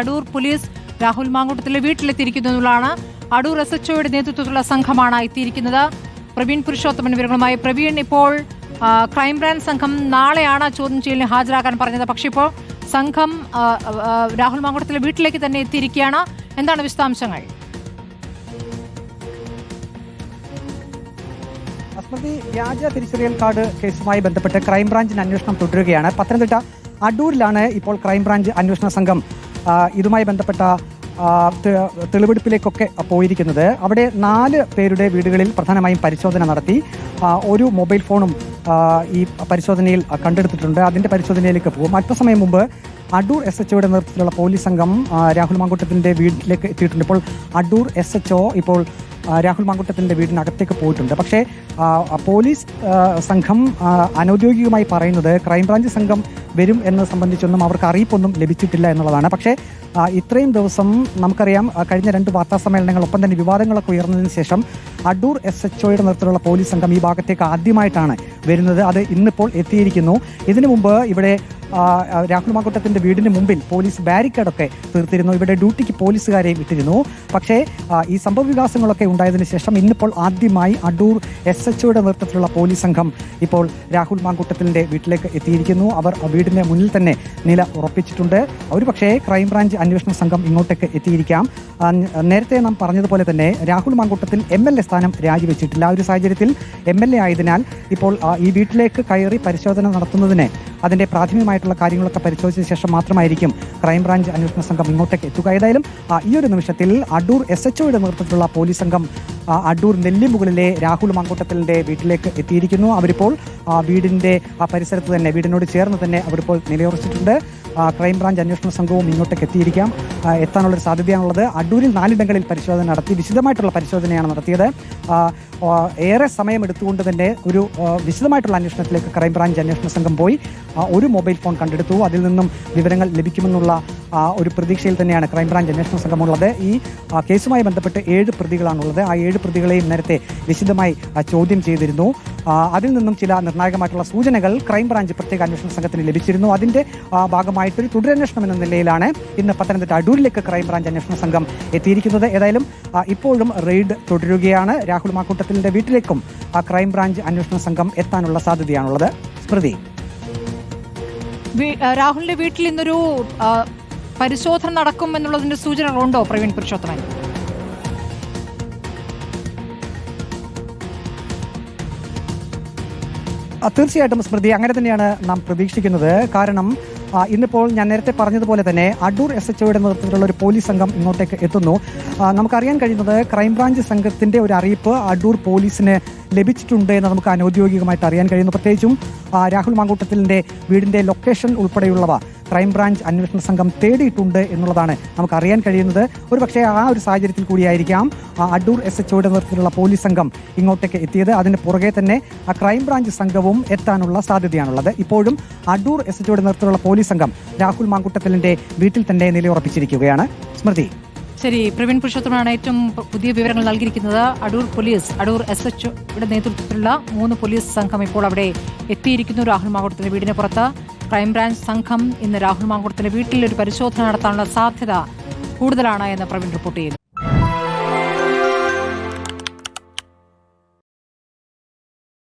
Adoor police Rahul മാങ്കൂട്ടത്തിലെ വീട്ടിലെത്തിയിരിക്കുന്നു എന്നുള്ളതാണ്. അടൂർ എസ് എച്ച് ഒയുടെ നേതൃത്വത്തിലുള്ള സംഘമാണ് എത്തിയിരിക്കുന്നത്. പ്രവീൺ പുരുഷോത്തമൻ വിവരങ്ങളുമായി പ്രവീൺ ഇപ്പോൾ ക്രൈംബ്രാഞ്ച് സംഘം നാളെയാണ് ചോദ്യം ചെയ്യലിന് ഹാജരാകാൻ പറഞ്ഞത്. പക്ഷേ ഇപ്പോൾ സംഘം രാഹുൽ മാങ്കൂട്ടത്തിലെ വീട്ടിലേക്ക് തന്നെ എത്തിയിരിക്കുകയാണ്. എന്താണ് വിശദാംശങ്ങൾ? സ്മൃതി വ്യാജ തിരിച്ചറിയൽ കാർഡ് കേസുമായി ബന്ധപ്പെട്ട് ക്രൈംബ്രാഞ്ചിന് അന്വേഷണം തുടരുകയാണ്. പത്തനംതിട്ട അടൂരിലാണ് ഇപ്പോൾ ക്രൈംബ്രാഞ്ച് അന്വേഷണ സംഘം. ഇതുമായി ബന്ധപ്പെട്ട തെളിവെടുപ്പിലേക്കൊക്കെ പോയിരിക്കുന്നത്. അവിടെ നാല് പേരുടെ വീടുകളിൽ പ്രധാനമായും പരിശോധന നടത്തി ഒരു മൊബൈൽ ഫോണും ഈ പരിശോധനയിൽ കണ്ടെടുത്തിട്ടുണ്ട്. അതിന്റെ പരിശോധനയിലേക്ക് പോകും. അല്പസമയം മുമ്പ് അടൂർ എസ് എച്ച് ഒയുടെ നേതൃത്വത്തിലുള്ള പോലീസ് സംഘം രാഹുൽ മാങ്കൂട്ടത്തിന്റെ വീട്ടിലേക്ക് എത്തിയിട്ടുണ്ട്. ഇപ്പോൾ അടൂർ എസ് എച്ച് ഒ ഇപ്പോൾ രാഹുൽ മാങ്കുട്ടത്തിന്റെ വീടിനകത്തേക്ക് പോയിട്ടുണ്ട്. പക്ഷേ പോലീസ് സംഘം അനൌദ്യോഗികമായി പറയുന്നത് ക്രൈംബ്രാഞ്ച് സംഘം വരും എന്നത് സംബന്ധിച്ചൊന്നും അവർക്ക് അറിയിപ്പൊന്നും ലഭിച്ചിട്ടില്ല എന്നുള്ളതാണ്. പക്ഷേ ഇത്രയും ദിവസം നമുക്കറിയാം കഴിഞ്ഞ രണ്ട് വാർത്താ സമ്മേളനങ്ങൾ ഒപ്പം തന്നെ വിവാദങ്ങളൊക്കെ ഉയർന്നതിന് ശേഷം അടൂർ എസ് എച്ച് ഒയുടെ നേതൃത്വത്തിലുള്ള പോലീസ് സംഘം ഈ ഭാഗത്തേക്ക് ആദ്യമായിട്ടാണ് വരുന്നത്. അത് ഇന്നിപ്പോൾ എത്തിയിരിക്കുന്നു. ഇതിനു മുമ്പ് ഇവിടെ രാഹുൽ മാങ്കുട്ടത്തിന്റെ വീടിന് മുമ്പിൽ പോലീസ് ബാരിക്കേഡൊക്കെ തീർത്തിരുന്നു. ഇവിടെ ഡ്യൂട്ടിക്ക് പോലീസുകാരെയും ഇട്ടിരുന്നു. പക്ഷേ ഈ സംഭവ വികാസങ്ങളൊക്കെ ഉണ്ടായതിനു ശേഷം ഇന്നിപ്പോൾ ആദ്യമായി അടൂർ എസ് എച്ച് നേതൃത്വത്തിലുള്ള പോലീസ് സംഘം ഇപ്പോൾ രാഹുൽ മാങ്കൂട്ടത്തിന്റെ വീട്ടിലേക്ക് എത്തിയിരിക്കുന്നു. അവർ ആ വീടിന്റെ മുന്നിൽ തന്നെ നില ഉറപ്പിച്ചിട്ടുണ്ട്. ഒരുപക്ഷേ ക്രൈംബ്രാഞ്ച് അന്വേഷണ സംഘം ഇങ്ങോട്ടേക്ക് എത്തിയിരിക്കാം. നേരത്തെ നാം പറഞ്ഞതുപോലെ തന്നെ Rahul Mamkootathil M L A സ്ഥാനം രാജിവെച്ചിട്ടില്ല. ആ ഒരു സാഹചര്യത്തിൽ എം എൽ എ ആയതിനാൽ ഇപ്പോൾ ഈ വീട്ടിലേക്ക് കയറി പരിശോധന നടത്തുന്നതിന് അതിന്റെ പ്രാഥമികമായിട്ടുള്ള കാര്യങ്ങളൊക്കെ പരിശോധിച്ച ശേഷം മാത്രമായിരിക്കും ക്രൈംബ്രാഞ്ച് അന്വേഷണ സംഘം ഇങ്ങോട്ടേക്ക് എത്തുക. ഏതായാലും ഈ ഒരു നിമിഷത്തിൽ അടൂർ എസ് എച്ച് ഒയുടെ നേതൃത്വത്തിലുള്ള പോലീസ് സംഘം അടൂർ നെല്ലിമുകളിലെ രാഹുൽ മാങ്കൂട്ടത്തലിന്റെ വീട്ടിലേക്ക് എത്തിയിരിക്കുന്നു. അവരിപ്പോൾ വീടിന്റെ പരിസരത്ത് തന്നെ വീടിനോട് ചേർന്ന് തന്നെ അവരിപ്പോൾ നിലയുറച്ചിട്ടുണ്ട്. ക്രൈംബ്രാഞ്ച് അന്വേഷണ സംഘവും ഇങ്ങോട്ടേക്ക് എത്തിയിരിക്കാം. എത്താനുള്ളൊരു സാധ്യതയാണുള്ളത്. അടൂരിൽ നാലിടങ്ങളിൽ പരിശോധന നടത്തി വിശദമായിട്ടുള്ള പരിശോധനയാണ് നടത്തിയത്. ഏറെ സമയം എടുത്തുകൊണ്ട് തന്നെ ഒരു വിശദമായിട്ടുള്ള അന്വേഷണത്തിലേക്ക് ക്രൈംബ്രാഞ്ച് അന്വേഷണ സംഘം പോയി. ഒരു മൊബൈൽ ഫോൺ കണ്ടെടുത്തു. അതിൽ നിന്നും വിവരങ്ങൾ ലഭിക്കുമെന്നുള്ള ഒരു പ്രതീക്ഷയിൽ തന്നെയാണ് ക്രൈംബ്രാഞ്ച് അന്വേഷണ സംഘമുള്ളത്. ഈ കേസുമായി ബന്ധപ്പെട്ട് ഏഴ് പ്രതികളാണുള്ളത്. ആ ഏഴ് പ്രതികളെയും നേരത്തെ വിശദമായി ചോദ്യം ചെയ്തിരുന്നു. അതിൽ നിന്നും ചില നിർണായകമായിട്ടുള്ള സൂചനകൾ ക്രൈംബ്രാഞ്ച് പ്രത്യേക അന്വേഷണ സംഘത്തിന് ലഭിച്ചിരുന്നു. അതിന്റെ ഭാഗമായിട്ട് ഭാഗമായിട്ടൊരു തുടരന്വേഷണം എന്ന നിലയിലാണ് ഇന്ന് പത്തനംതിട്ട അടൂരിലേക്ക് ക്രൈംബ്രാഞ്ച് അന്വേഷണ സംഘം എത്തിയിരിക്കുന്നത്. ഏതായാലും ഇപ്പോഴും റെയ്ഡ് തുടരുകയാണ്. രാഹുൽ മാക്കൂട്ടത്തിന്റെ വീട്ടിലേക്കും ആ ക്രൈംബ്രാഞ്ച് അന്വേഷണ സംഘം എത്താനുള്ള സാധ്യതയാണുള്ളത്. സ്മൃതി. രാഹുലിന്റെ വീട്ടിൽ ഇന്നൊരു പരിശോധന നടക്കും എന്നുള്ളതിന്റെ സൂചനകളുണ്ടോ പ്രവീൺ പുരുഷോത്തമൻ? തീർച്ചയായിട്ടും സ്മൃതി അങ്ങനെ തന്നെയാണ് നാം പ്രതീക്ഷിക്കുന്നത്. കാരണം ഇന്നിപ്പോൾ ഞാൻ നേരത്തെ പറഞ്ഞതുപോലെ തന്നെ അടൂർ എസ് എച്ച് ഒയുടെ നേതൃത്വത്തിലുള്ള ഒരു പോലീസ് സംഘം ഇങ്ങോട്ടേക്ക് എത്തുന്നു. നമുക്കറിയാൻ കഴിയുന്നത് ക്രൈംബ്രാഞ്ച് സംഘത്തിന്റെ ഒരു അറിയിപ്പ് അടൂർ പോലീസിന് ലഭിച്ചിട്ടുണ്ട് എന്ന് നമുക്ക് അനൌദ്യോഗികമായിട്ട് അറിയാൻ കഴിയുന്നു. പ്രത്യേകിച്ചും രാഹുൽ മാങ്കൂട്ടത്തിലിന്റെ വീടിന്റെ ലൊക്കേഷൻ ഉൾപ്പെടെയുള്ളവ. ക്രൈംബ്രാഞ്ച് അന്വേഷണ സംഘം തേടിയിട്ടുണ്ട് എന്നുള്ളതാണ് നമുക്ക് അറിയാൻ കഴിയുന്നത്. ഒരുപക്ഷെ ആ ഒരു സാഹചര്യത്തിൽ കൂടിയായിരിക്കാം അടൂർ എസ് എച്ച് ഒയുടെ നേതൃത്വത്തിലുള്ള പോലീസ് സംഘം ഇങ്ങോട്ടേക്ക് എത്തിയത്. അതിന് പുറകെ തന്നെ ആ ക്രൈംബ്രാഞ്ച് സംഘവും എത്താനുള്ള സാധ്യതയാണുള്ളത്. ഇപ്പോഴും അടൂർ എസ് എച്ച് ഒയുടെ നേതൃത്വത്തിലുള്ള പോലീസ് സംഘം രാഹുൽ മാങ്കുട്ടത്തലിന്റെ വീട്ടിൽ തന്നെ നിലയുറപ്പിച്ചിരിക്കുകയാണ്. സ്മൃതി. ശരി പ്രവീൺ പുരുഷോത്തമനാണ് ഏറ്റവും പുതിയ വിവരങ്ങൾ നൽകിയിരിക്കുന്നത്. Adoor police Adoor S H നേതൃത്വത്തിലുള്ള മൂന്ന് പോലീസ് സംഘം ഇപ്പോൾ അവിടെ എത്തിയിരിക്കുന്നു. രാഹുൽ മാങ്കുളത്തിന്റെ വീടിന് പുറത്ത്. ക്രൈംബ്രാഞ്ച് സംഘം ഇന്ന് രാഹുൽ മാങ്കുളത്തിന്റെ വീട്ടിൽ ഒരു പരിശോധന നടത്താനുള്ള സാധ്യത കൂടുതലാണ് എന്ന് പ്രവീൺ റിപ്പോർട്ട് ചെയ്യുന്നു.